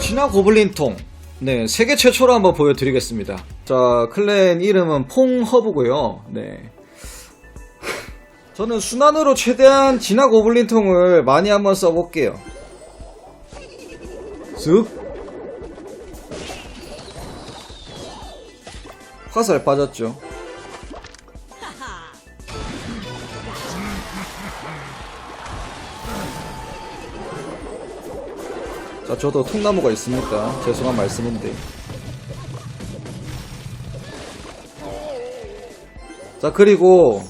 진화 고블린통. 네, 세계 최초로 한번 보여드리겠습니다. 자, 클랜 이름은 퐁허브고요 네. 저는 순환으로 최대한 진화 고블린통을 많이 한번 써볼게요. 쓱. 화살 빠졌죠. 저도 통나무가 있으니까 죄송한 말씀인데. 자, 그리고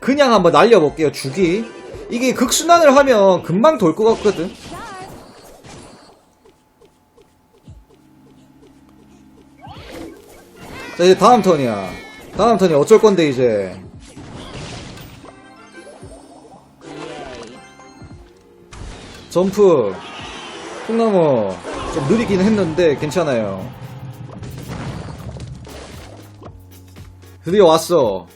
그냥 한번 날려볼게요, 주기. 이게 극순환을 하면 금방 돌 것 같거든. 자, 이제 다음 턴이야. 다음 턴이 어쩔 건데, 이제. 점프. 통나무. 좀 느리긴 했는데, 괜찮아요. 드디어 왔어.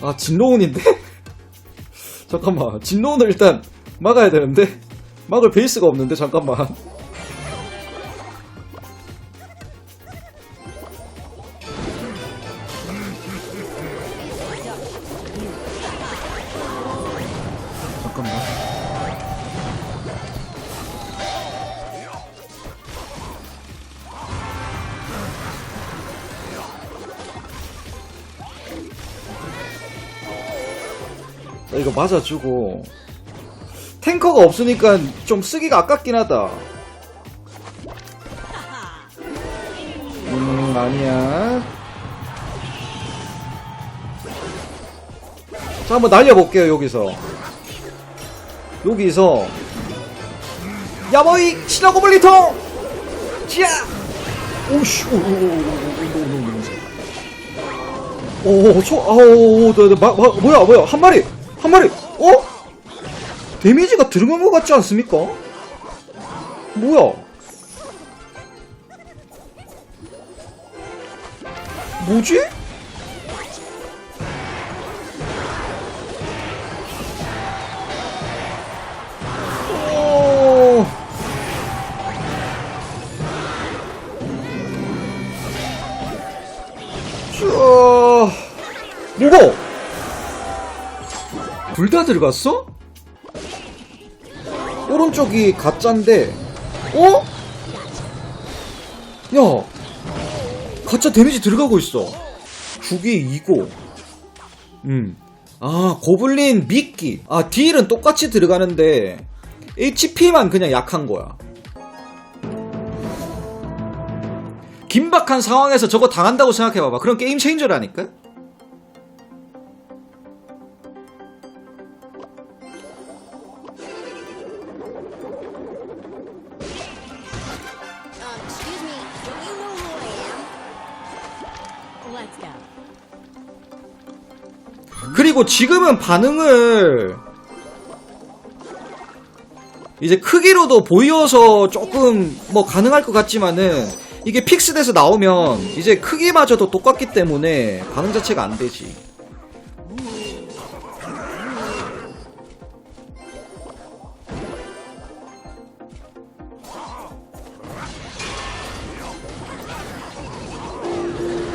아, 진로운인데? 잠깐만. 진로운을 일단 막아야 되는데? 막을 베이스가 없는데? 잠깐만. 이거 맞아주고 탱커가 없으니까 좀 쓰기가 아깝긴 하다 음 아니야 자 한번 날려볼게요 여기서 여기서 야머이 신화고 블리통 지야 오씨 오오오오오오오오 초, 아오, 나, 나, 마, 마, 뭐야, 뭐야, 한 마리, 한 마리, 어? 데미지가 들어간 것 같지 않습니까? 뭐야? 뭐지? 어... 자, 뭐가? 둘다 들어갔어? 오른쪽이 가짜인데, 어? 야, 가짜 데미지 들어가고 있어. 죽이 2고, 음. 아, 고블린 미끼. 아, 딜은 똑같이 들어가는데, HP만 그냥 약한 거야. 긴박한 상황에서 저거 당한다고 생각해봐봐. 그럼 게임 체인저라니까? 그리고 지금은 반응을 이제 크기로도 보여서 조금 뭐 가능할 것 같지만은 이게 픽스돼서 나오면 이제 크기마저도 똑같기 때문에 반응 자체가 안 되지.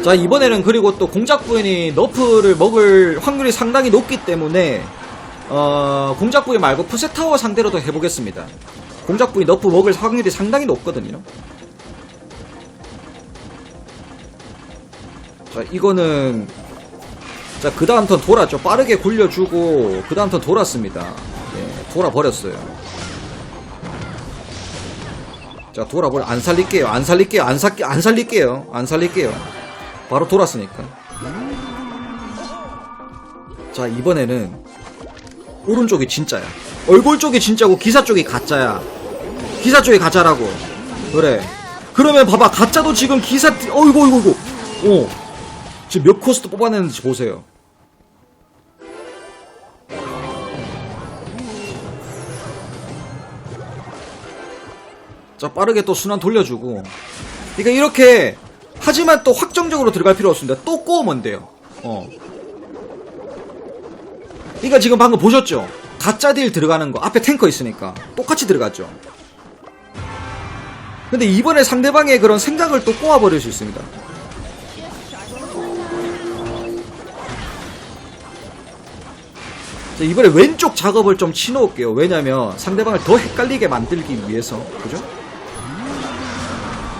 자 이번에는 그리고 또 공작 부인이 너프를 먹을 확률이 상당히 높기 때문에 어, 공작 부인 말고 푸세타워 상대로도 해보겠습니다. 공작 부인 너프 먹을 확률이 상당히 높거든요. 자 이거는 자 그 다음 턴 돌았죠. 빠르게 굴려주고 그 다음 턴 돌았습니다. 네, 돌아버렸어요. 자 돌아버려 안 살릴게요. 안 살릴게요. 안 살, 안 살릴게요. 안 살릴게요. 바로 돌았으니까. 자, 이번에는 오른쪽이 진짜야. 얼굴 쪽이 진짜고 기사 쪽이 가짜야. 기사 쪽이 가짜라고. 그래. 그러면 봐봐. 가짜도 지금 기사, 어이구, 어이구, 어이구. 어. 지금 몇 코스트 뽑아냈는지 보세요. 자 빠르게 또 순환 돌려주고 그러니까 이렇게 하지만 또 확정적으로 들어갈 필요 없습니다. 또 꼬우면 돼요. 어. 그러니까 지금 방금 보셨죠? 가짜 딜 들어가는 거. 앞에 탱커 있으니까. 똑같이 들어갔죠. 근데 이번에 상대방의 그런 생각을 또 꼬아버릴 수 있습니다. 자, 이번에 왼쪽 작업을 좀 치놓을게요. 왜냐면 상대방을 더 헷갈리게 만들기 위해서. 그죠?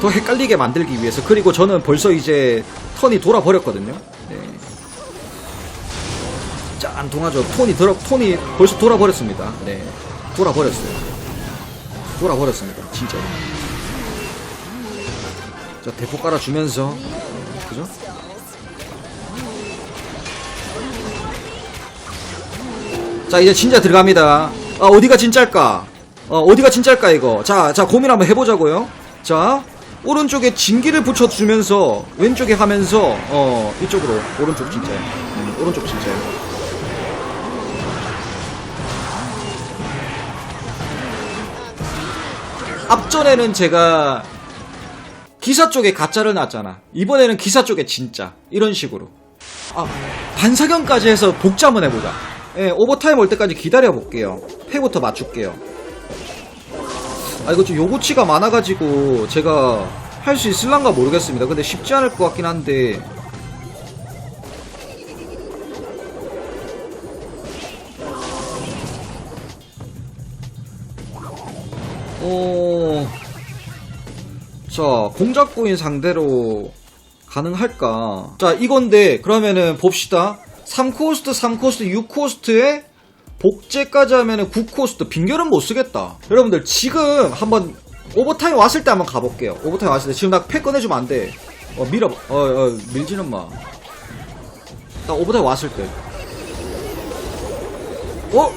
더 헷갈리게 만들기 위해서. 그리고 저는 벌써 이제 턴이 돌아버렸거든요. 네. 짠, 동하죠. 톤이 들어, 톤이 벌써 돌아버렸습니다. 네. 돌아버렸어요. 돌아버렸습니다. 진짜로. 자, 대포 깔아주면서. 그죠? 자 이제 진짜 들어갑니다 아 어디가 진짜일까 어 어디가 진짜일까 이거 자 자 고민 한번 해보자고요 자 오른쪽에 진기를 붙여주면서 왼쪽에 하면서 어 이쪽으로 오른쪽 진짜요 음, 오른쪽 진짜요 앞전에는 제가 기사 쪽에 가짜를 놨잖아 이번에는 기사 쪽에 진짜 이런 식으로 아, 반사경까지 해서 한번 해보자. 예, 오버타임 올 때까지 기다려볼게요. 패부터 맞출게요. 아, 이거 좀 요구치가 많아가지고, 제가 할 수 있을란가 모르겠습니다. 근데 쉽지 않을 것 같긴 한데. 어, 자, 공작구인 상대로 가능할까? 자, 이건데, 그러면은 봅시다. 3코스트, 3코스트, 6코스트에 복제까지 하면은 9코스트. 빙결은 못 쓰겠다. 여러분들, 지금 한번 오버타임 왔을 때 한번 가볼게요. 오버타임 왔을 때. 지금 나 패 꺼내주면 안 돼. 어, 밀어, 어, 어, 밀지는 마. 나 오버타임 왔을 때. 어?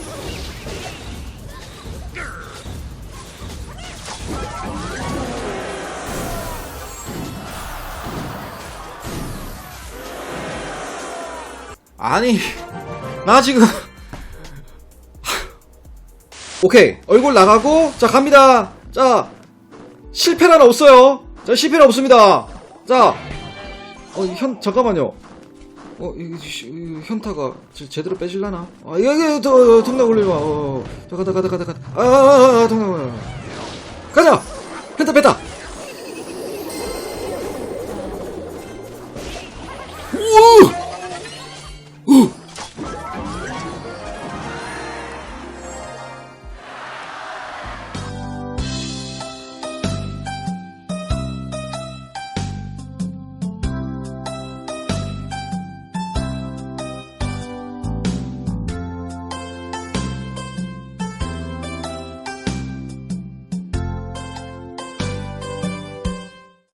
아니, 나 지금. 오케이. 얼굴 나가고, 자, 갑니다. 자, 실패는 없어요. 자, 실패는 없습니다. 자, 어, 현, 잠깐만요. 어, 이, 이, 이 현타가 제, 제대로 빼질라나? 아, 이거, 이거, 더, 통닭 올리지 마. 어, 어. 자, 가다, 가다, 가다, 가다. 아, 아, 아, 아 통닭 올려. 가자! 현타 뺐다!